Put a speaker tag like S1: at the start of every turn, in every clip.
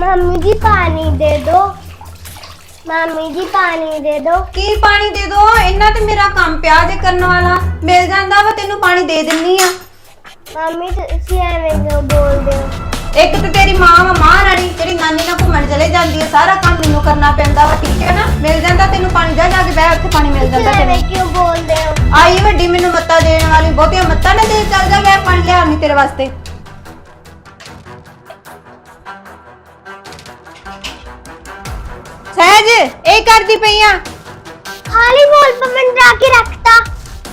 S1: Mummy ਜੀ ਪਾਣੀ ਦੇ ਦਿਓ ਮੰਮੀ ਜੀ ਪਾਣੀ ਦੇ ਦਿਓ
S2: ਕੀ ਪਾਣੀ ਦੇ ਦੋ? ਇਹਨਾਂ ਤੇ ਮੇਰਾ ਕੰਮ ਪਿਆ ਜੇ ਕਰਨ ਵਾਲਾ। ਮਿਲ ਜਾਂਦਾ ਵਾ ਤੈਨੂੰ ਪਾਣੀ ਦੇ ਦਿੰਨੀ ਆ।
S1: ਮੰਮੀ ਤੁਸੀਂ ਐਵੇਂ ਕਿਉਂ ਬੋਲਦੇ ਹੋ?
S2: ਇੱਕ ਤੇ ਤੇਰੀ ਮਾਂ ਵਾ ਮਹਾਰਾਣੀ ਜਿਹੜੀ ਨਾਨੀ ਨਾਲ ਘੁੰਮਣ ਚਲੇ ਜਾਂਦੀ ਆ। ਸਾਰਾ ਕੰਮ ਮੈਨੂੰ ਕਰਨਾ ਪੈਂਦਾ ਵਾ ਠੀਕ ਹੈ ਨਾ? ਮਿਲ ਜਾਂਦਾ ਤੈਨੂੰ ਪਾਣੀ ਜਾ ਜਾ ਕੇ ਬਹਿ ਉੱਥੇ ਪਾਣੀ ਮਿਲ ਤੁਸੀਂ ਜਾਂਦਾ
S1: ਐਵੇਂ
S2: ਤੈਨੂੰ
S1: ਕਿਉਂ ਬੋਲਦੇ ਹੋ?
S2: ਆਈ ਵੱਡੀ ਮੈਨੂੰ ਮੱਤਾ ਦੇਣ ਵਾਲੀ ਬਹੁਤੀਆਂ ਮੱਤਾ ਨਾ ਦੇ ਚੱਲ ਜਾ ਮੈਂ ਪਾਣੀ ਲਿਆਉਣੀ ਤੇਰੇ ਵਾਸਤੇ। ਸਹਿਜ ਇਹ ਕਰਦੀ ਪਈ ਆ।
S1: ਖਾਲੀ ਬੋਲ ਪਮਨ ਜਾ ਕੇ ਰੱਖਤਾ।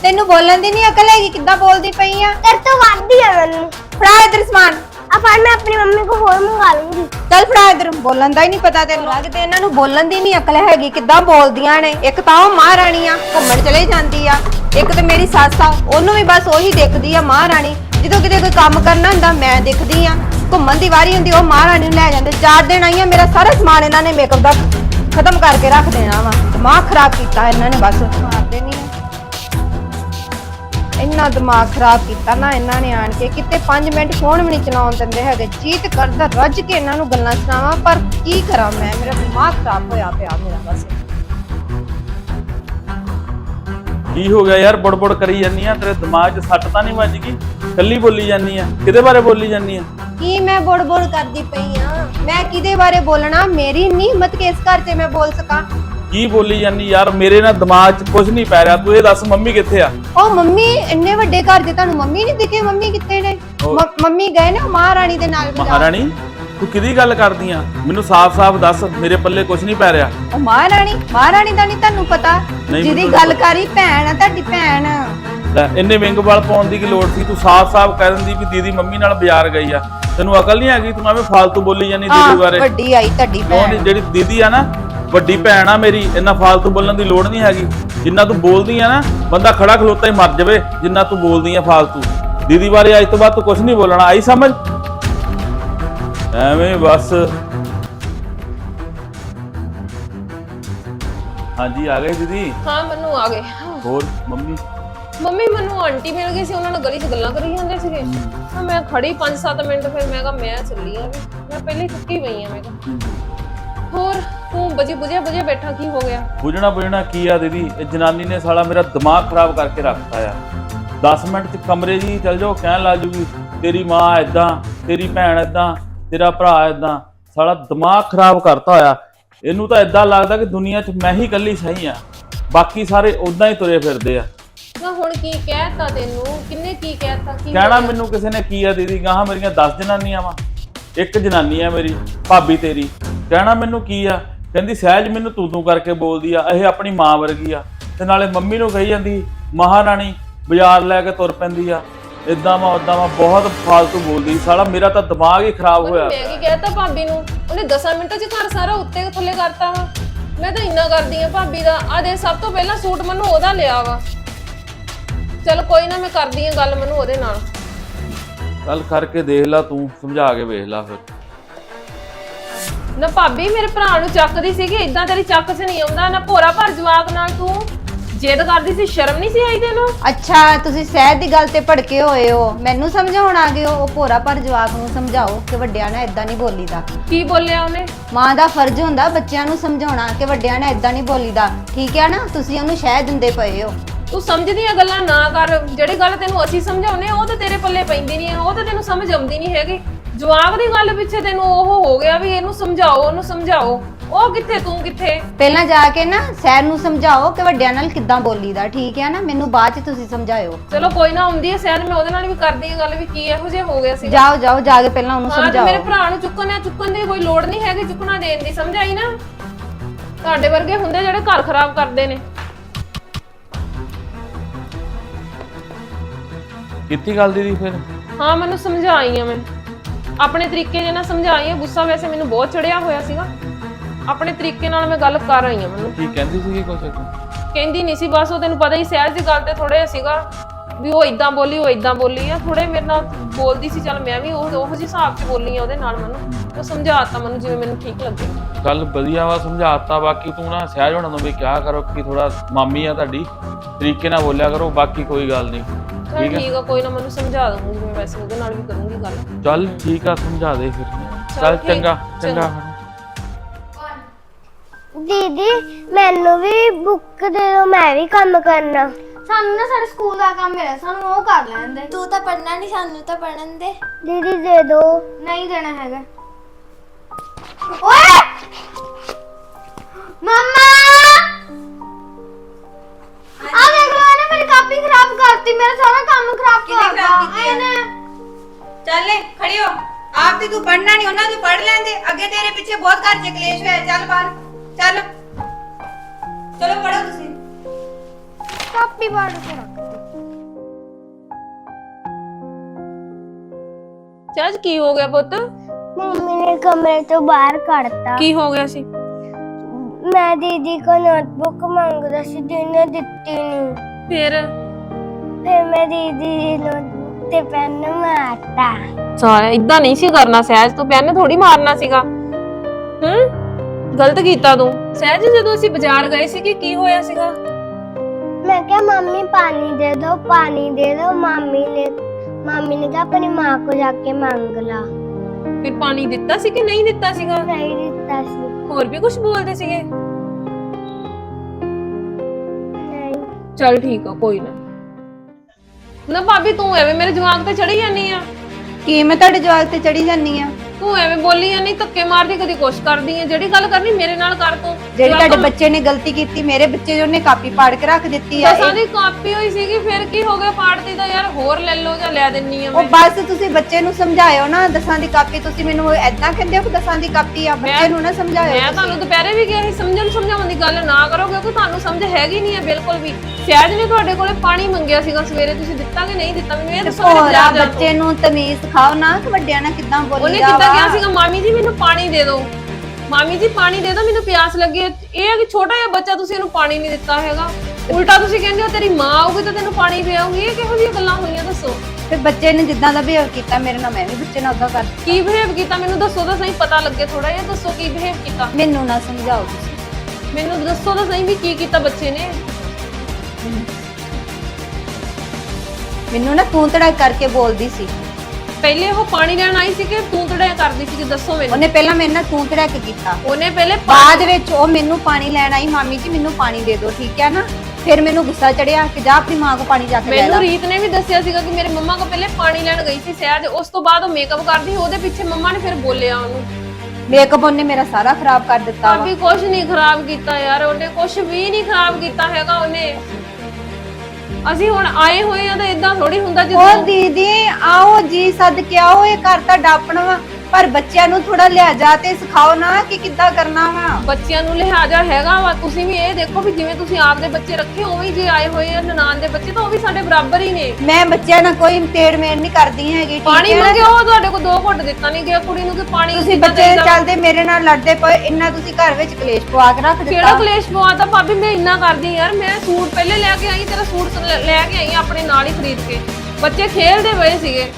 S2: ਤੈਨੂੰ ਬੋਲਣ ਦੀ ਨਹੀਂ ਅਕਲ ਹੈਗੀ ਕਿੱਦਾਂ ਬੋਲਦੀ ਪਈ ਆ?
S1: ਤੇਰੇ ਤੋਂ ਵੱਧਦੀ ਆ ਮੈਨੂੰ।
S2: ਫੜਾ ਇਧਰ ਸਮਾਨ।
S1: ਆ ਫਿਰ ਮੈਂ ਆਪਣੀ ਮੰਮੀ ਕੋ ਹੋਰ ਮੰਗਾ ਲੂੰਗੀ।
S2: ਚੱਲ ਫੜਾ ਇਧਰ ਬੋਲਣ ਦਾ ਹੀ ਨਹੀਂ ਪਤਾ ਤੈਨੂੰ। ਲੱਗਦਾ ਇਹਨਾਂ ਨੂੰ ਬੋਲਣ ਦੀ ਨਹੀਂ ਅਕਲ ਹੈਗੀ ਕਿੱਦਾਂ ਬੋਲਦੀਆਂ ਨੇ। ਇੱਕ ਤਾਂ ਉਹ ਮਹਾਰਾਣੀ ਆ ਘੁੰਮਣ ਚਲੇ ਜਾਂਦੀ ਆ। ਇੱਕ ਤੇ ਮੇਰੀ ਸੱਸ ਆ ਉਹਨੂੰ ਵੀ ਬਸ ਉਹੀ ਦੇਖਦੀ ਆ ਮਹਾਰਾਣੀ। ਜਦੋਂ ਕਿਤੇ ਕੋਈ ਕੰਮ ਕਰਨਾ ਹੁੰਦਾ ਮੈਂ ਦੇਖਦੀ ਆ। ਘੁੰਮਣ ਦੀ ਵਾਰੀ ਹੁੰਦੀ ਉਹ ਮਹਾਰਾਣੀ ਨੂੰ ਲੈ ਜਾਂਦੇ। ਚਾਰ ਦਿਨ ਆਈਆਂ ਮੇਰਾ ਸਾਰਾ ਸਮਾਨ ਇਹਨਾਂ ਨੇ ਮੇਕਅਪ ਦਾ ਖਤਮ ਕਰਕੇ ਰੱਖ ਦੇਣਾ ਵਾ। ਦਿਮਾਗ ਖਰਾਬ ਕੀਤਾ ਇਹਨਾਂ ਨੇ ਬਸ। ਮਾਰਦੇ ਨਹੀਂ ਇੰਨਾ ਦਿਮਾਗ ਖਰਾਬ ਕੀਤਾ ਨਾ ਇਹਨਾਂ ਨੇ ਆਣ ਕੇ। ਕਿਤੇ 5 ਮਿੰਟ ਫੋਨ ਵੀ ਨਹੀਂ ਚਲਾਉਣ ਦਿੰਦੇ ਹੈਗੇ। ਜੀਤ ਕਰਦਾ, ਰੱਜ ਕੇ ਇਹਨਾਂ ਨੂੰ ਗੱਲਾਂ ਸੁਣਾਵਾਂ। ਪਰ ਕੀ ਕਰਾਂ ਮੈਂ? ਮੇਰਾ ਦਿਮਾਗ ਖਰਾਬ ਹੋਇਆ ਪਿਆ ਮੇਰਾ ਬਸ।
S3: ਕੀ ਹੋ ਗਿਆ ਯਾਰ? ਬੜਬੜ ਕਰੀ ਜਾਂਦੀ ਆ ਤੇਰੇ ਦਿਮਾਗ 'ਚ ਸੱਟ ਤਾਂ ਨਹੀਂ ਵੱਜ ਗਈ? ਕੱਲੀ ਬੋਲੀ ਜਾਂਦੀ ਆ। ਕਿਹਦੇ ਬਾਰੇ ਬੋਲੀ ਜਾਂਦੀ ਆ?
S2: ਕੀ ਮੈਂ ਬੋੜ-ਬੋੜ ਕਰਦੀ ਪਈ ਆ? ਮੈਂ ਕਿਹਦੇ ਬਾਰੇ ਬੋਲਣਾ? ਮੇਰੀ ਇੰਨੀ ਹਿੰਮਤ ਕਿਸ ਘਰ 'ਚ ਮੈਂ ਬੋਲ ਸਕਾਂ?
S3: ਕੀ ਬੋਲੀ ਜਾਂਦੀ ਯਾਰ? ਮੇਰੇ ਨਾਲ ਦਿਮਾਗ 'ਚ ਕੁਝ ਨਹੀਂ ਪੈ ਰਿਹਾ। ਤੂੰ ਇਹ ਦੱਸ ਮੰਮੀ ਕਿੱਥੇ ਆ?
S2: ਉਹ ਮੰਮੀ ਇੰਨੇ ਵੱਡੇ ਘਰ 'ਚ ਤੁਹਾਨੂੰ ਮੰਮੀ ਨਹੀਂ ਦਿਖੇ? ਮੰਮੀ ਕਿੱਥੇ ਨੇ? ਮ- ਮੰਮੀ ਗਏ ਨੇ ਮਹਾਰਾਣੀ ਦੇ ਨਾਲ।
S3: ਮਹਾਰਾਣੀ? ਤੂੰ ਕਿਹਦੀ ਗੱਲ ਕਰਦੀ ਆ? ਮੈਨੂੰ ਸਾਫ਼-ਸਾਫ਼ ਦੱਸ ਮੇਰੇ ਪੱਲੇ ਕੁਝ ਨਹੀਂ ਪੈ ਰਿਹਾ।
S2: ਉਹ ਮਹਾਰਾਣੀ ਮਹਾਰਾਣੀ ਦਾ ਨਹੀਂ ਤੁਹਾਨੂੰ ਪਤਾ?
S3: ਨਹੀਂ,
S2: ਜਿਹਦੀ
S3: ਮੈਨੂੰ
S2: ਗੱਲ ਕਰੀ ਭੈਣ ਆ ਤੁਹਾਡੀ ਭੈਣ।
S3: ਲੈ ਇੰਨੇ ਵਿੰਗ ਵਾਲ ਪਾਉਣ ਦੀ ਕੀ ਲੋੜ ਸੀ? ਤੂੰ ਸਾਫ਼-ਸਾਫ਼ ਕਹਿ ਦਿੰਦੀ ਵੀ ਦੀਦੀ ਮੰਮੀ ਨਾਲ ਬਾਜ਼ਾਰ ਗਈ ਆ। ਤੈਨੂੰ ਅਕਲ ਨਹੀਂ ਹੈਗੀ? ਤੂੰ ਐਵੇਂ ਫਾਲਤੂ ਬੋਲੀ ਜਾਂਦੀ
S2: ਹਾਂ,
S3: ਦੀਦੀ ਬਾਰੇ।
S2: ਵੱਡੀ ਆਈ ਤੁਹਾਡੀ
S3: ਉਹ
S2: ਭੈਣ।
S3: ਨੀ ਜਿਹੜੀ ਦੀਦੀ ਆ ਨਾ ਵੱਡੀ ਭੈਣ ਆ ਮੇਰੀ ਇੰਨਾ ਫਾਲਤੂ ਬੋਲਣ ਦੀ ਲੋੜ ਨਹੀਂ ਹੈਗੀ। ਜਿੰਨਾ ਤੂੰ ਬੋਲਦੀ ਆ ਨਾ ਬੰਦਾ ਖੜਾ ਖਲੋਤਾ ਹੀ ਮਰ ਜਾਵੇ ਜਿੰਨਾ ਤੂੰ ਬੋਲਦੀ ਆ ਫਾਲਤੂ। ਦੀਦੀ ਬਾਰੇ ਅੱਜ ਤੋਂ ਬਾਅਦ ਤੂੰ ਕੁਝ ਨਹੀਂ ਬੋਲਣਾ ਆਈ ਸਮਝ? ਐਵੇਂ ਬਸ। ਹਾਂਜੀ ਆ ਗਏ ਦੀਦੀ?
S4: ਹਾਂ ਮੈਨੂੰ ਆ ਗਏ।
S3: ਹੋਰ ਮੰਮੀ?
S4: ਮੰਮੀ ਮੈਨੂੰ ਆਂਟੀ ਮਿਲ ਗਈ ਸੀ ਉਹਨਾਂ ਨਾਲ ਗਲੀ 'ਚ ਗੱਲਾਂ ਕਰੀ ਜਾਂਦੇ ਸੀਗੇ। ਤਾਂ ਮੈਂ ਖੜੀ 5-7 ਮਿੰਟ ਫਿਰ ਮੈਂ ਕਿਹਾ ਮੈਂ ਚੱਲੀ ਆ ਵੀ। ਮੈਂ ਪਹਿਲੇ ਹੀ ਥੱਕੀ ਪਈ ਆ ਮੈਂ ਕਿਹਾ। ਹੋਰ ਤੂੰ ਬਜੇ ਬੁਝੇ ਬੁਝੇ ਬੈਠਾ ਕੀ ਹੋ ਗਿਆ?
S3: ਬੁਝਣਾ ਬੁਝਣਾ ਕੀ ਆ ਦੀਦੀ? ਇਹ ਜਨਾਨੀ ਨੇ ਸਾਲਾ ਮੇਰਾ ਦਿਮਾਗ ਖਰਾਬ ਕਰਕੇ ਰੱਖਤਾ ਆ। 10 ਮਿੰਟ ਚ ਕਮਰੇ ਜੀ ਚੱਲ ਜਾਓ ਕਹਿਣ ਲੱਗ ਜੂਗੀ ਤੇਰੀ ਮਾਂ ਐਦਾਂ ਤੇਰੀ ਭੈਣ ਐਦਾਂ ਤੇਰਾ ਭਰਾ ਐਦਾਂ ਸਾਲਾ ਦਿਮਾਗ ਖਰਾਬ ਕਰਤਾ ਹੋਇਆ। ਇਹਨੂੰ ਤਾਂ ਐਦਾਂ ਲੱਗਦਾ ਕਿ ਦੁਨੀਆ 'ਚ ਮੈਂ ਹੀ ਇਕੱਲੀ ਸਹੀ ਆ। ਬਾਕੀ ਸਾਰੇ ਉਦਾਂ ਹੀ ਤੁਰੇ ਫਿਰਦੇ ਆ।
S4: ਨਾ ਹੁਣ ਕੀ ਕਹਿਤਾ ਤੈਨੂੰ? ਕਿੰਨੇ ਕੀ ਕਹਿਤਾ? ਕੀ
S3: ਕਹਿਣਾ? ਮੈਨੂੰ ਕਿਸੇ ਨੇ ਕੀ ਆ ਦੀਦੀ? ਗਾਹਾਂ ਮੇਰੀਆਂ 10 ਜਨਾਨੀਆਂ ਵਾ। ਇੱਕ ਜਨਾਨੀ ਆ ਮੇਰੀ ਭਾਬੀ ਤੇਰੀ। ਕਹਿਣਾ ਮੈਨੂੰ ਕੀ ਆ? ਕਹਿੰਦੀ ਸਹਿਜ ਮੈਨੂੰ ਤੂੰ ਤੂੰ ਕਰਕੇ ਬੋਲਦੀ ਆ ਇਹ ਆਪਣੀ ਮਾਂ ਵਰਗੀ ਆ। ਤੇ ਨਾਲੇ ਮੰਮੀ ਨੂੰ ਕਹੀ ਜਾਂਦੀ ਮਹਾਰਾਣੀ ਬਾਜ਼ਾਰ ਲੈ ਕੇ ਤੁਰ ਪੈਂਦੀ ਆ। ਇਦਾਂ ਵਾ ਉਦਾਂ ਵਾ ਬਹੁਤ ਫਾਲਤੂ ਬੋਲਦੀ ਸਾਲਾ ਮੇਰਾ ਤਾਂ ਦਿਮਾਗ ਹੀ ਖਰਾਬ ਹੋਇਆ
S4: ਮੈਂ ਕੀ ਕਹਿਤਾ ਭਾਬੀ ਨੂੰ? ਉਹਨੇ 10 ਮਿੰਟਾਂ 'ਚ ਘਰ ਸਾਰਾ ਉੱਤੇ ਥੱਲੇ ਕਰਤਾ ਵਾ। ਮੈਂ ਤਾਂ ਇੰਨਾ ਕਰਦੀ ਆ ਭਾਬੀ ਦਾ। ਆ ਦੇ ਸਭ ਤੋਂ ਪਹਿਲਾਂ ਸੂਟ ਮੈਨੂੰ ਉਹਦਾ ਲਿਆ ਵਾ। ਚਲ ਕੋਈ ਨਾ ਮੈਂ ਕਰਦੀ ਆ ਗੱਲ ਮੈਨੂੰ ਉਹਦੇ ਨਾਲ।
S3: ਕੱਲ ਕਰਕੇ ਦੇਖ ਲੈ ਤੂੰ ਸਮਝਾ ਕੇ ਵੇਖ ਲੈ ਫਿਰ।
S4: ਨਾ ਭਾਬੀ ਮੇਰੇ ਭਰਾ ਨੂੰ ਚੱਕਦੀ ਸੀਗੀ। ਇਦਾਂ ਤੇਰੀ ਚੱਕ 'ਚ ਨਹੀਂ ਆਉਂਦਾ। ਨਾ ਭੋਰਾ ਭਰ ਜਵਾਕ ਨਾਲ ਤੂੰ। ਜਿੱਦ ਕਰਦੀ ਸੀ ਸ਼ਰਮ ਨਹੀਂ ਸੀ ਆਈ ਤੈਨੂੰ?
S2: ਅੱਛਾ ਤੁਸੀਂ ਸਹਿਜ ਦੀ ਗੱਲ ਤੇ ਭੜਕੇ ਹੋਏ ਹੋ। ਮੈਨੂੰ ਸਮਝਾਉਣ ਆ ਗਏ ਹੋ? ਉਹ ਭੋਰਾ ਪਰ ਜਵਾਕ ਨੂੰ ਸਮਝਾਓ ਕਿ ਵੱਡਿਆਂ ਨਾਲ ਇਦਾਂ ਨਹੀਂ ਬੋਲੀਦਾ।
S4: ਕੀ ਬੋਲਿਆ ਉਹਨੇ?
S2: ਮਾਂ ਦਾ ਫਰਜ਼ ਹੁੰਦਾ ਬੱਚਿਆਂ ਨੂੰ ਸਮਝਾਉਣਾ ਕਿ ਵੱਡਿਆਂ ਨਾਲ ਇਦਾਂ ਨਹੀਂ ਬੋਲੀਦਾ। ਠੀਕ ਹੈ ਨਾ? ਤੁਸੀਂ ਉਹਨੂੰ ਸ਼ਹਿ ਦਿੰਦੇ ਪਏ ਹੋ।
S4: ਤੂੰ ਸਮਝਦੀਆਂ ਗੱਲਾਂ ਨਾ ਕਰ। ਜਿਹੜੀ ਗੱਲ ਤੈਨੂੰ ਅਸੀਂ ਸਮਝਾਉਨੇ ਉਹ ਤਾਂ ਤੇਰੇ ਪੱਲੇ ਪੈਂਦੀ ਨਹੀਂ ਉਹ ਤਾਂ ਤੈਨੂੰ ਸਮਝ ਆਉਂਦੀ ਨਹੀਂ ਹੈਗੀ। ਜਵਾਕ ਦੀ ਗੱਲ ਪਿੱਛੇ ਤੈਨੂੰ ਉਹ ਹੋ ਗਿਆ ਵੀ ਇਹਨੂੰ ਸਮਝਾਓ ਉਹਨੂੰ ਸਮਝਾਓ। ਉਹ ਕਿੱਥੇ ਤੂੰ ਕਿੱਥੇ?
S2: ਪਹਿਲਾਂ ਜਾ ਕੇ ਨਾ ਸਹਿਰ ਨੂੰ ਸਮਝਾਓ ਕਿ ਵੱਡਿਆਂ ਨਾਲ ਕਿੱਦਾਂ ਬੋਲੀਦਾ ਠੀਕ ਹੈ ਨਾ? ਮੈਨੂੰ ਬਾਅਦ ਚ ਤੁਸੀਂ ਸਮਝਾਇਓ।
S4: ਚਲੋ ਕੋਈ ਨਾ ਹੁੰਦੀ ਹੈ ਸੈਨ ਮੈਂ ਉਹਦੇ ਨਾਲ ਵੀ ਕਰਦੀ ਹਾਂ ਗੱਲ ਵੀ ਕੀ ਇਹੋ ਜਿਹਾ ਹੋ ਗਿਆ ਸੀ
S2: ਜਾਓ ਜਾਓ ਜਾ ਕੇ ਪਹਿਲਾਂ ਉਹਨੂੰ
S4: ਤੇ ਮੇਰੇ
S2: ਸਮਝਾਓ
S4: ਭਰਾ ਨੂੰ ਚੁੱਕਣ ਆ ਚੁੱਕਣ ਦੀ ਕੋਈ ਲੋੜ ਨਹੀਂ ਹੈਗੀ ਚੁੱਕਣਾ ਦੇਣ ਦੀ ਸਮਝਾਈ ਨਾ? ਤੁਹਾਡੇ ਵਰਗੇ ਹੁੰਦੇ ਜਿਹੜੇ ਘਰ ਖਰਾਬ ਕਰਦੇ ਨੇ।
S3: ਕਿੱਥੇ ਗੱਲ ਦੀਦੀ ਫਿਰ?
S4: ਹਾਂ ਮੈਨੂੰ ਸਮਝਾਈ ਆ ਮੈਂ। ਆਪਣੇ ਤਰੀਕੇ ਨਾਲ ਸਮਝਾਈ ਆ ਗੁੱਸਾ ਵੈਸੇ ਮੈਨੂੰ ਬਹੁਤ ਚੜਿਆ ਹੋਇਆ ਸੀਗਾ। ਆਪਣੇ ਤਰੀਕੇ ਨਾਲ ਮੈਂ ਗੱਲ ਕਰ ਰਹੀ ਆ ਮੈਨੂੰ।
S3: ਕੀ ਕਹਿੰਦੀ ਸੀਗੀ ਕੁਛ
S4: ਕਹਿੰਦੀ ਨਹੀਂ ਸੀ ਬਸ ਉਹ ਤੈਨੂੰ ਪਤਾ ਹੀ ਸਹਿਜ ਦੀ ਗੱਲ ਤੇ ਥੋੜੇ ਸੀਗਾ ਵੀ ਉਹ ਇਦਾਂ ਬੋਲੀ ਉਹ ਇਦਾਂ ਬੋਲੀ ਆ। ਥੋੜੇ ਮੇਰੇ ਨਾਲ ਬੋਲਦੀ ਸੀ ਚੱਲ ਮੈਂ ਵੀ ਉਹ ਉਹੋ ਜਿਹੇ ਹਿਸਾਬ 'ਚ ਬੋਲੀ ਆ ਉਹਦੇ ਨਾਲ ਮੈਨੂੰ। ਉਹ ਸਮਝਾਤਾ ਮੈਨੂੰ ਜਿਵੇਂ ਮੈਨੂੰ ਠੀਕ ਲੱਗੇ।
S3: ਗੱਲ ਵਧੀਆ ਵਾ ਸਮਝਾਤਾ। ਬਾਕੀ ਤੂੰ ਨਾ ਸਹਿਜ ਹੋਣਾ ਨੂੰ ਵੀ ਕਿਹਾ ਕਰੋ ਕਿ ਥੋੜਾ ਮਾਮੀ ਆ ਤੁਹਾਡੀ ਤਰੀਕੇ ਨਾਲ ਬੋਲਿਆ ਕਰੋ ਬਾਕੀ ਕੋਈ ਗੱਲ ਨਹੀਂ।
S4: ਚਲ ਠੀਕ ਆ? ਕੋਈ ਨਾ ਮੈਨੂੰ ਸਮਝਾ ਦੂੰਗੀ ਮੈਂ ਵੈਸੇ ਉਹਦੇ ਨਾਲ ਵੀ ਕਰੂੰਗੀ ਗੱਲ।
S3: ਚੱਲ ਠੀਕ ਆ ਸਮਝਾ ਦੇ ਫਿਰ। ਚੱਲ ਚੰਗਾ। ਚੰਗਾ।
S1: ਦੀਦੀ ਮੈਨੂੰ ਵੀ ਬੁੱਕ ਦੇ ਦਿਓ ਮੈਂ ਵੀ ਕੰਮ ਕਰਨਾ। ਸਾਨੂੰ ਨਾ ਸਾਡੇ ਸਕੂਲ ਦਾ ਕੰਮ ਮਿਲਿਆ ਸਾਨੂੰ ਉਹ ਕਰ ਲੈਣ ਦੇ
S5: ਤੂੰ ਤਾਂ ਪੜਨਾ ਨਹੀਂ ਸਾਨੂੰ ਤਾਂ ਪੜਨ ਦੇ।
S1: ਦੀਦੀ ਦੇ ਦਿਓ ਨਹੀਂ ਦੇਣਾ ਹੈਗਾ। ਓਏ! ਮੰਮਾ! ਆ ਦੇਖ ਲੋ ਇਹਨੇ ਮੇਰੀ ਕਾਪੀ ਖਰਾਬ ਕਰਤੀ ਮੇਰਾ ਸਾਰਾ ਕੰਮ ਖਰਾਬ
S2: ਕਿਹਨੇ ਖਰਾਬ ਕੀਤੀ ਆ?
S1: ਇਹਨੇ
S2: ਚੱਲ ਲੈ ਖੜੀ ਹੋ। ਆਪ ਤੇ ਤੂੰ ਪੜਨਾ ਨਹੀਂ ਉਹਨਾਂ ਨੂੰ ਪੜ ਲੈਂਦੇ। ਅੱਗੇ ਤੇਰੇ ਪਿੱਛੇ ਬਹੁਤ ਘਰ ਚ ਕਲੇਸ਼ ਹੋਇਆ ਚੱਲ ਬਾਹਰ। ਚੱਲ ਚਲੋ ਪੜੋ ਤੁਸੀਂ
S1: ਕਾਪੀ ਪਾੜ ਕੇ ਰੱਖ ਦਿੱਤੀ
S4: ਸਹਿਜ ਕੀ ਹੋ ਗਿਆ ਪੁੱਤ
S1: ਮੰਮੀ ਨੇ ਕਮਰੇ ਤੋਂ ਬਾਹਰ ਕੱਢਤਾ
S4: ਕੀ ਹੋ ਗਿਆ ਸੀ
S1: ਮੈਂ ਦੀਦੀ ਕੋ ਨੋਟਬੁੱਕ ਮੰਗਦਾ ਸੀ ਜਿਹਨੇ ਦਿੱਤੀ ਨਹੀਂ
S4: ਫਿਰ
S1: ਫਿਰ ਮੈਂ ਦੀਦੀ ਦੀ ਨੋਟਬੁੱਕ ਤੇ ਪੈਨ ਮਾਰਤਾ
S4: ਸਾਰਾ ਇਦਾਂ ਨਹੀਂ ਸੀ ਕਰਨਾ ਸਹਿਜ ਤੂੰ ਪੈਨ ਥੋੜੀ ਮਾਰਨਾ ਸੀਗਾ ਹੂੰ ਗਲਤ ਕੀਤਾ ਤੂੰ। ਸਹਿਜ ਜਦੋਂ ਅਸੀਂ ਬਾਜ਼ਾਰ ਗਏ ਸੀ ਕਿ ਕੀ ਹੋਇਆ ਸੀਗਾ?
S1: ਮੈਂ ਕਿਹਾ ਮੰਮੀ ਪਾਣੀ ਦੇ ਦਿਓ ਪਾਣੀ ਦੇ ਦਿਓ ਮੰਮੀ ਨੇ ਮੰਮੀ ਨੇ ਕਿਹਾ ਆਪਣੀ ਮਾਂ ਕੋ ਜਾ ਕੇ ਮੰਗ ਲਾ।
S4: ਫਿਰ ਪਾਣੀ ਦਿੱਤਾ ਸੀ ਕਿ ਨਹੀਂ ਦਿੱਤਾ ਸੀਗਾ?
S1: ਨਹੀਂ ਦਿੱਤਾ ਸੀ।
S4: ਹੋਰ ਵੀ ਕੁਝ ਬੋਲਦੇ ਸੀਗੇ?
S1: ਨਹੀਂ।
S4: ਚਲ ਠੀਕ ਆ ਕੋਈ ਨਾ। ਨਾ ਭਾਬੀ ਤੂੰ ਐਵੇਂ ਮੇਰੇ ਦਿਮਾਗ ਤੇ ਚੜੀ ਜਾਨੀ ਆ?
S2: ਕੀ ਮੈਂ ਤੁਹਾਡੇ ਜਵਾਬ ਤੇ ਚੜੀ ਜਾਨੀ ਆ?
S4: ਤੂੰ ਐਵੇਂ ਬੋਲੀ ਜਾਨੀ ਧੱਕੇ ਮਾਰਦੀ ਕਦੀ ਕੁਛ ਕਰਦੀ ਆ। ਜਿਹੜੀ ਗੱਲ ਕਰਨੀ ਮੇਰੇ ਨਾਲ ਕਰ ਤੂੰ।
S2: ਜਿਹੜੀ ਤੁਹਾਡੇ ਬੱਚੇ ਨੇ ਗਲਤੀ ਕੀਤੀ ਮੇਰੇ ਬੱਚੇ ਜੋ ਨੇ ਕਾਪੀ ਪਾੜ ਕੇ ਰੱਖ ਦਿੱਤੀ ਆ
S4: ਦੀ ਕਾਪੀ ਹੋਈ ਸੀਗੀ ਫਿਰ ਕੀ ਹੋ ਗਿਆ? ਪਾੜਤੀ ਦਾ ਯਾਰ ਹੋਰ ਲੈ ਲਓ ਜਾਂ ਲੈ ਦਿੰਨੀ ਆ
S2: ਉਹ
S4: ਮੈਂ।
S2: ਬਸ ਤੁਸੀਂ ਬੱਚੇ ਨੂੰ ਸਮਝਾਇਓ ਨਾ ਦਸਾਂ ਦੀ ਕਾਪੀ ਤੁਸੀਂ ਮੈਨੂੰ ਐਦਾਂ ਕਹਿੰਦੇ ਹੋ ਕਿ ਦਸਾਂ ਦੀ ਕਾਪੀ ਆ ਬੱਚੇ ਨੂੰ ਨਾ ਸਮਝਾਇਓ
S4: ਮੈਂ ਤੁਹਾਨੂੰ ਦੁਪਹਿਰੇ ਵੀ ਕਿਹਾ ਸੀ ਸਮਝਣ ਸਮਝਾਉਣ ਦੀ ਗੱਲ ਨਾ ਕਰੋ ਕਿਉਂਕਿ ਤੁਹਾਨੂੰ ਸਮਝ ਹੈਗੀ ਨਹੀਂ ਹੈ ਬਿਲਕੁਲ ਵੀ। ਸਹਿਜ ਨੇ ਤੁਹਾਡੇ ਕੋਲੇ ਪਾਣੀ ਮੰਗਿਆ ਸੀਗਾ ਸਵੇਰੇ ਤੁਸੀਂ ਦਿੱਤਾ ਕਿ ਨਹੀਂ ਦਿੱਤਾ? ਮੈਨੂੰ ਇਹ ਦੱਸੋ ਮੇਰੇ
S2: ਹੋਰ
S4: ਜਾ ਜਾ
S2: ਬੱਚੇ ਨੂੰ ਤਮੀਜ਼ ਸਿਖਾਓ ਨਾ ਕਿ ਵੱਡਿਆਂ ਨਾਲ ਕਿੱਦਾਂ
S4: ਉਹਨੇ
S2: ਬੋਲੀਦਾ
S4: ਕਿੱਦਾਂ
S2: ਵਾ।
S4: ਕਿਹਾ ਸੀਗਾ ਮਾਮੀ ਜੀ ਮੈਨੂੰ ਪਾਣੀ ਦੇ ਦਿਓ। ਮਾਮੀ ਜੀ ਪਾਣੀ ਦੇ ਦਿਓ ਮੈਨੂੰ ਪਿਆਸ ਲੱਗੀ ਹੈ। ਇਹ ਹੈ ਕਿ ਛੋਟਾ ਜਿਹਾ ਬੱਚਾ ਤੁਸੀਂ ਇਹਨੂੰ ਪਾਣੀ ਨਹੀਂ ਦਿੱਤਾ ਹੈਗਾ। ਉਲਟਾ ਤੁਸੀਂ ਕਹਿੰਦੇ ਹੋ ਤੇਰੀ ਮਾਂ ਆਊਗੀ ਤਾਂ ਤੈਨੂੰ ਪਾਣੀ ਪਿਆਊਗੀ। ਇਹ ਕਿਹੋ ਜਿਹੀਆਂ ਗੱਲਾਂ ਹੋਈਆਂ ਦੱਸੋ?
S2: ਤੇ ਬੱਚੇ ਨੇ ਜਿੱਦਾਂ ਦਾ ਬਿਹੇਵ ਕੀਤਾ ਮੇਰੇ ਨਾਲ ਮੈਂ ਵੀ ਬੱਚੇ ਨਾਲ ਉਦਾਂ ਕਰ
S4: ਕੀ ਬਿਹੇਵ ਕੀਤਾ? ਮੈਨੂੰ ਦੱਸੋ ਤਾਂ ਸਹੀ ਪਤਾ ਲੱਗੇ ਥੋੜਾ ਜਿਹਾ। ਦੱਸੋ ਕੀ ਬਿਹੇਵ ਕੀਤਾ?
S2: ਮੈਨੂੰ ਨਾ ਸਮਝਾਓ ਤੁਸੀਂ।
S4: ਮੈਨੂੰ ਦੱਸੋ ਤਾਂ ਸਹੀ ਵੀ ਕੀ ਕੀਤਾ ਬੱਚੇ ਨੇ।
S2: ਮੈਨੂੰ ਨਾ ਤੂੰ ਤੜਾ ਕਰਕੇ ਬੋਲਦੀ ਸੀ।
S4: ਪਹਿਲੇ ਉਹ ਪਾਣੀ ਲੈਣ ਆਈ ਸੀ ਕਿ ਤੂੰ ਤੜਿਆ ਕਰਦੀ ਸੀ ਕਿ ਦੱਸੋ ਮੈਨੂੰ?
S2: ਉਹਨੇ ਪਹਿਲਾਂ ਮੇਰੇ ਨਾਲ ਤੂੰ ਤੜਾ ਕੇ ਕੀਤਾ?
S4: ਉਹਨੇ ਪਹਿਲੇ ਪਾ-
S2: ਬਾਅਦ ਵਿੱਚ ਉਹ ਮੈਨੂੰ ਪਾਣੀ ਲੈਣ ਆਈ ਮਾਮੀ ਜੀ ਮੈਨੂੰ ਪਾਣੀ ਦੇ ਦਿਓ ਠੀਕ ਹੈ ਨਾ? ਫਿਰ ਮੈਨੂੰ ਗੁੱਸਾ ਚੜਿਆ ਕਿ ਜਾ ਆਪਣੀ ਮਾਂ ਕੋ ਪਾਣੀ ਜਾ ਕੇ ਲੈ
S4: ਮੈਨੂੰ
S2: ਲੈ।
S4: ਰੀਤ ਨੇ ਵੀ ਦੱਸਿਆ ਸੀਗਾ ਕਿ ਮੇਰੇ ਮੰਮਾ ਕੋ ਪਹਿਲੇ ਪਾਣੀ ਲੈਣ ਗਈ ਸੀ ਸਹਿਜ ਉਸ ਤੋਂ ਬਾਅਦ ਉਹ ਮੇਕਅਪ ਕਰਦੀ ਸੀ, ਉਹਦੇ ਪਿੱਛੇ ਮੰਮਾ ਨੇ ਫਿਰ ਬੋਲਿਆ ਉਹਨੂੰ।
S2: ਮੇਕਅਪ ਉਹਨੇ ਮੇਰਾ ਸਾਰਾ ਖਰਾਬ ਕਰ ਦਿੱਤਾ ਵਾ।
S4: ਭਾਬੀ ਕੁਝ ਨਹੀਂ ਖਰਾਬ ਕੀਤਾ ਯਾਰ ਉਹਨੇ ਕੁਝ ਵੀ ਨਹੀਂ ਖਰਾਬ ਕੀਤਾ ਹੈਗਾ ਉਹਨੇ। ਅਸੀਂ ਹੁਣ ਆਏ ਹੋਏ ਆ ਤਾਂ ਇਦਾਂ ਥੋੜੀ ਹੁੰਦਾ
S2: ਉਹ ਦੀਦੀ, ਆਓ ਜੀ ਸੱਦ ਕੇ ਆਓ, ਇਹ ਘਰ ਤਾਂ ਡਾਪਣਾ ਵਾ। ਪਰ ਬੱਚਿਆਂ ਨੂੰ ਥੋੜਾ ਲਿਹਾਜ਼ਾ ਤੇ ਸਿਖਾਓ ਨਾ ਕਿ ਕਿੱਦਾਂ ਕਰਨਾ ਵਾ।
S4: ਬੱਚਿਆਂ ਨੂੰ ਲਿਹਾਜ਼ਾ ਹੈਗਾ ਵਾ। ਤੁਸੀਂ ਵੀ ਇਹ ਦੇਖੋ ਵੀ ਜਿਵੇਂ ਤੁਸੀਂ ਆਪਦੇ ਬੱਚੇ ਰੱਖੇ ਉਵੇਂ ਹੀ ਜੇ ਆਏ ਹੋਏ ਆ ਨਨਾਣ ਦੇ ਬੱਚੇ ਤਾਂ ਉਹ ਵੀ ਸਾਡੇ ਬਰਾਬਰ ਹੀ ਨੇ।
S2: ਮੈਂ ਬੱਚਿਆਂ ਨਾਲ ਕੋਈ ਤੇੜ ਮੇੜ ਨਹੀਂ ਕਰਦੀ ਹੈਗੀ ਠੀਕ
S4: ਪਾਣੀ
S2: ਹੈ ਨਾ?
S4: ਮੰਗਿਆ ਉਹ ਤੁਹਾਡੇ ਕੋਲ ਦੋ ਘੁੱਟ ਦਿੱਤਾ ਨਹੀਂ ਗਿਆ ਕੁੜੀ ਨੂੰ ਕਿ ਪਾਣੀ
S2: ਤੁਸੀਂ
S4: ਕਿੱਦਾਂ
S2: ਬੱਚੇ
S4: ਦੇਈਦਾ?
S2: ਚੱਲਦੇ ਮੇਰੇ ਨਾਲ ਲੜਦੇ ਪਏ ਇੰਨਾ ਤੁਸੀਂ ਘਰ ਵਿੱਚ ਕਲੇਸ਼ ਪਵਾ ਕੇ ਰੱਖ
S4: ਕਿਹੜਾ
S2: ਦਿੱਤਾ
S4: ਕਲੇਸ਼ ਪਵਾਤਾ ਭਾਬੀ ਮੈਂ ਇੰਨਾ ਕਰਦੀ ਯਾਰ ਮੈਂ ਸੂਟ ਪਹਿਲੇ ਲੈ ਕੇ ਆਈ ਤੇਰਾ ਸੂਟ ਲੈ ਲੈ ਕੇ ਆਈ ਆਪਣੇ ਨਾਲ ਹੀ ਖਰੀਦ ਕੇ। ਬੱਚੇ ਖੇਡਦੇ ਪਏ ਸੀਗੇ।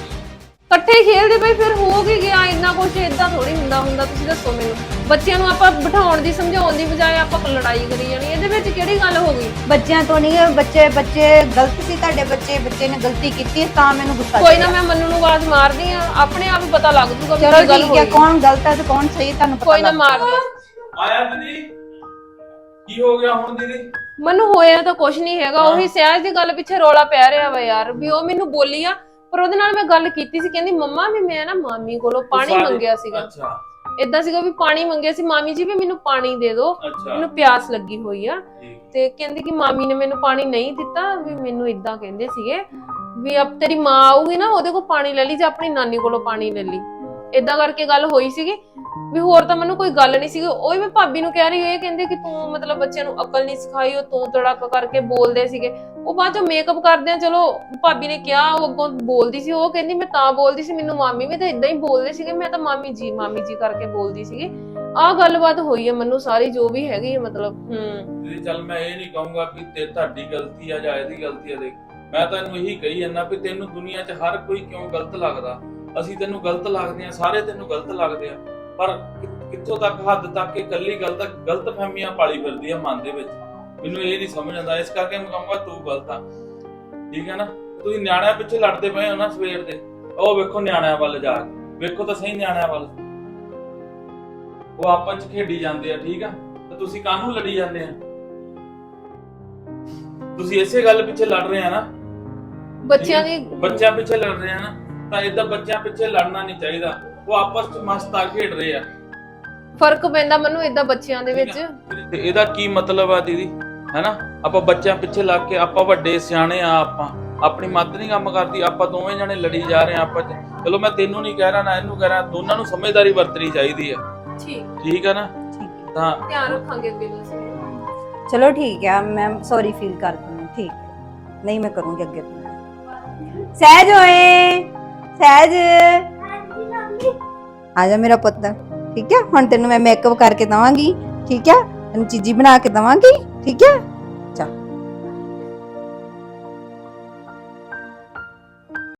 S4: ਇਕੱਠੇ ਹੀ ਖੇਡਦੇ ਪਏ ਫਿਰ ਹੋ ਕੀ ਗਿਆ? ਇੰਨਾ ਕੁਝ ਇਦਾਂ ਥੋੜੀ ਹੁੰਦਾ ਹੁੰਦਾ ਤੁਸੀਂ ਦੱਸੋ ਮੈਨੂੰ। ਬੱਚਿਆਂ ਨੂੰ ਆਪਾਂ ਬਿਠਾਉਣ ਦੀ ਸਮਝਾਉਣ ਦੀ ਬਜਾਏ ਆਪਾਂ ਲੜਾਈ ਕਰੀ ਜਾਣੀ। ਇਹਦੇ ਵਿੱਚ ਕਿਹੜੀ ਗੱਲ ਹੋ ਗਈ?
S2: ਬੱਚਿਆਂ ਤੋਂ ਨਹੀਂ ਬੱਚੇ ਬੱਚੇ ਗਲਤ ਸੀ ਤੁਹਾਡੇ ਬੱਚੇ ਬੱਚੇ ਨੇ ਗਲਤੀ ਕੀਤੀ ਤਾਂ ਮੈਨੂੰ ਗੁੱਸਾ
S4: ਕੋਈ। ਨਾ ਮੈਂ ਮੰਨੂ ਨੂੰ ਆਵਾਜ਼ ਮਾਰਦੀ ਆ ਆਪਣੇ ਆਪ ਹੀ ਪਤਾ ਲੱਗ ਜੂਗਾ ਵੀ
S2: ਚਲੋ
S4: ਕੀ ਗੱਲ
S2: ਠੀਕ ਹੈ
S4: ਹੋਈ
S2: ਕੌਣ ਗਲਤ ਹੈ ਤੇ ਕੌਣ ਸਹੀ ਤੁਹਾਨੂੰ ਪਤਾ
S4: ਕੋਈ ਨਾ
S2: ਲੱਗ
S4: ਮਾਰਦੀ ਆ।
S3: ਆਇਆ ਦੀਦੀ ਕੀ ਹੋ ਗਿਆ ਹੁਣ ਦੀਦੀ?
S4: ਮੈਨੂੰ ਹੋਇਆ ਤਾਂ ਕੁਝ ਨਹੀਂ ਹੈਗਾ ਉਹੀ ਸਹਿਜ ਦੀ ਗੱਲ ਪਿੱਛੇ ਰੋਲਾ ਪੈ ਰਿਹਾ ਵਾ ਯਾਰ ਵੀ ਉਹ ਮੈਨੂੰ ਬੋਲੀ ਆ ਪਰ ਉਹਦੇ ਨਾਲ ਮੈਂ ਗੱਲ ਕੀਤੀ ਸੀ ਕਹਿੰਦੀ ਮੰਮਾ ਵੀ ਮੈਂ ਨਾ ਮਾਮੀ ਕੋਲੋਂ ਪਾਣੀ
S3: ਸਾਰੇ-
S4: ਮੰਗਿਆ ਸੀਗਾ।
S3: ਅੱਛਾ।
S4: ਇਦਾਂ ਸੀਗਾ ਵੀ ਪਾਣੀ ਮੰਗਿਆ ਸੀ ਮਾਮੀ ਜੀ ਵੀ ਮੈਨੂੰ ਪਾਣੀ ਦੇ ਦਿਓ
S3: ਅੱਛਾ।
S4: ਮੈਨੂੰ ਪਿਆਸ ਲੱਗੀ ਹੋਈ ਆ।
S3: ਠੀਕ।
S4: ਤੇ ਕਹਿੰਦੀ ਕਿ ਮਾਮੀ ਨੇ ਮੈਨੂੰ ਪਾਣੀ ਨਹੀਂ ਦਿੱਤਾ ਵੀ ਮੈਨੂੰ ਇਦਾਂ ਕਹਿੰਦੇ ਸੀਗੇ ਵੀ ਅਬ ਤੇਰੀ ਮਾਂ ਆਊਗੀ ਨਾ ਉਹਦੇ ਕੋਲ ਪਾਣੀ ਲੈ ਲਈ ਜਾਂ ਆਪਣੀ ਨਾਨੀ ਕੋਲੋਂ ਪਾਣੀ ਲੈ ਲਈ। ਇਦਾਂ ਕਰਕੇ ਗੱਲ ਹੋਈ ਸੀਗੀ। ਵੀ ਹੋਰ ਤਾਂ ਮੈਨੂੰ ਕੋਈ ਗੱਲ ਨਹੀਂ ਸੀਗੀ, ਉਹ ਹੀ ਮੈਂ ਭਾਬੀ ਨੂੰ ਕਹਿ ਰਹੀ ਇਹ ਕਹਿੰਦੇ ਕਿ ਤੂੰ ਮਤਲਬ ਬੱਚਿਆਂ ਨੂੰ ਅਕਲ ਨਹੀਂ ਸਿਖਾਈ, ਉਹ ਤੂੰ ਤੜਕ ਕਰਕੇ ਬੋਲਦੇ ਸੀਗੇ। ਉਹ ਬਾਅਦ ਚੋਂ ਮੇਕਅਪ ਕਰਦੇ ਆ, ਚਲੋ ਭਾਬੀ ਨੇ ਕਿਹਾ, ਉਹ ਅੱਗੋਂ ਬੋਲਦੀ ਸੀ, ਉਹ ਕਹਿੰਦੀ ਮੈਂ ਤਾਂ ਬੋਲਦੀ ਸੀ, ਮੈਨੂੰ ਮਾਮੀ ਵੀ ਤਾਂ ਇਦਾਂ ਹੀ ਬੋਲਦੇ ਸੀਗੇ, ਮੈਂ ਤਾਂ ਮਾਮੀ ਜੀ ਮਾਮੀ ਜੀ ਕਰਕੇ ਬੋਲਦੀ ਸੀਗੀ। ਆਹ ਗੱਲਬਾਤ ਹੋਈ ਹੈ ਮੈਨੂੰ ਸਾਰੀ, ਜੋ ਵੀ ਹੈਗੀ ਹੈ ਮਤਲਬ, ਹੂੰ।
S3: ਦੀਦੀ ਚੱਲ ਮੈਂ ਇਹ ਨਹੀਂ ਕਹੂੰਗਾ ਕਿ ਤੇ ਤੁਹਾਡੀ ਗਲਤੀ ਆ ਜਾਂ ਇਹਦੀ ਗਲਤੀ ਆ, ਦੇਖ। ਮੈਂ ਤੈਨੂੰ ਇਹੀ ਕਹੀ ਜਾਂਦਾ ਵੀ ਤੈਨੂੰ ਦੁਨੀਆ 'ਚ ਹਰ ਕੋਈ ਕਿਉਂ ਗਲਤ ਲੱਗਦਾ? ਅਸੀਂ ਤੈਨੂੰ ਗਲਤ ਲੱਗਦੇ ਆ, ਸਾਰੇ ਤੈਨੂੰ ਗਲਤ ਲੱਗਦੇ ਆ। ਪਰ ਕਿੱਥੋਂ ਤੱਕ ਹੱਦ ਤੱਕ ਕਿ ਇਕੱਲੀ ਗਲਤ ਗਲਤ ਫਹਿਮੀਆਂ ਪਾਲੀ ਫਿਰਦੀ ਆ ਮਨ ਦੇ ਵਿੱਚ। ਮੈਨੂੰ ਇਹ ਨਹੀਂ ਸਮਝ ਆਉਂਦਾ ਇਸ ਕਰਕੇ ਮੈਂ ਕਹੂੰਗਾ ਤੂੰ ਗਲਤ ਆ। ਠੀਕ ਹੈ ਨਾ? ਤੁਸੀਂ ਨਿਆਣਿਆਂ ਪਿੱਛੇ ਲੜਦੇ ਪਏ ਹੋ ਨਾ ਸਵੇਰ ਦੇ। ਉਹ ਵੇਖੋ ਨਿਆਣਿਆਂ ਵੱਲ ਜਾ ਕੇ। ਵੇਖੋ ਤਾਂ ਸਹੀ ਨਿਆਣਿਆਂ ਵੱਲ। ਉਹ ਆਪਸ ਚ ਖੇਡੀ ਜਾਂਦੇ ਆ ਠੀਕ ਆ? ਤੇ ਤੁਸੀਂ ਕਾਹਨੂੰ ਲੜੀ ਜਾਂਦੇ ਆ? ਤੁਸੀਂ ਇਸੇ ਗੱਲ ਪਿੱਛੇ ਲੜ ਰਹੇ ਆ ਨਾ।
S4: ਬੱਚਿਆਂ ਦੀ
S3: ਬੱਚਿਆਂ ਪਿੱਛੇ ਲੜ ਰਹੇ ਆ ਨਾ। ਤਾਂ ਇਦਾਂ ਬੱਚਿਆਂ ਪਿੱਛੇ ਲੜਨਾ ਨਹੀਂ ਚਾਹੀਦਾ। ਉਹ ਆਪਸ ਚ ਮਸਤਾ ਖੇਡ ਰਹੇ ਆ।
S4: ਫ਼ਰਕ ਪੈਂਦਾ ਮੈਨੂੰ ਇਦਾਂ ਬੱਚਿਆਂ ਦੇ ਵਿੱਚ।
S3: ਤੇ ਇਹਦਾ ਕੀ ਮਤਲਬ ਆ ਦੀਦੀ? ਹੈਨਾ? ਆਪਾਂ ਬੱਚਿਆਂ ਪਿੱਛੇ ਲੱਗ ਕੇ ਆਪਾਂ ਵੱਡੇ ਸਿਆਣੇ ਆ ਆਪਾਂ। ਆਪਣੀ ਮੱਤ ਨਹੀਂ ਕੰਮ ਕਰਦੀ ਆਪਾਂ ਦੋਵੇਂ ਜਣੇ ਲੜੀ ਜਾ ਰਹੇ ਆ ਆਪਾਂ ਚ। ਚਲੋ ਮੈਂ ਤੈਨੂੰ ਨਹੀਂ ਕਹਿ ਰਿਹਾ ਨਾ ਇਹਨੂੰ ਕਹਿ ਰਿਹਾ ਦੋਨਾਂ ਨੂੰ ਸਮਝਦਾਰੀ ਵਰਤਣੀ ਚਾਹੀਦੀ ਹੈ
S4: ਠੀਕ।
S3: ਠੀਕ ਹੈ ਨਾ? ਤਾਂ
S4: ਧਿਆਨ ਰੱਖਾਂਗੇ ਅੱਗੇ ਤੋਂ ਅਸੀਂ।
S2: ਚਲੋ ਠੀਕ ਹੈ ਮੈਂ ਸੌਰੀ ਫੀਲ ਕਰਦੀ ਹਾਂ ਠੀਕ ਹੈ। ਨਹੀਂ ਮੈਂ ਕਰੂੰਗੀ ਅੱਗੇ ਤੋਂ। ਸਹਿਜ ਓਏ ਸਹਿਜ। ਆ ਜਾ ਮੇਰਾ ਪੁੱਤ, ਠੀਕ ਹੈ ਹੁਣ ਤੈਨੂੰ ਮੈਂ ਮੇਕਅਪ ਕਰਕੇ ਦਵਾਂਗੀ, ਠੀਕ ਹੈ ਤੈਨੂੰ ਚੀਜ਼ੀ ਬਣਾ ਕੇ ਦਵਾਂਗੀ, ਠੀਕ ਹੈ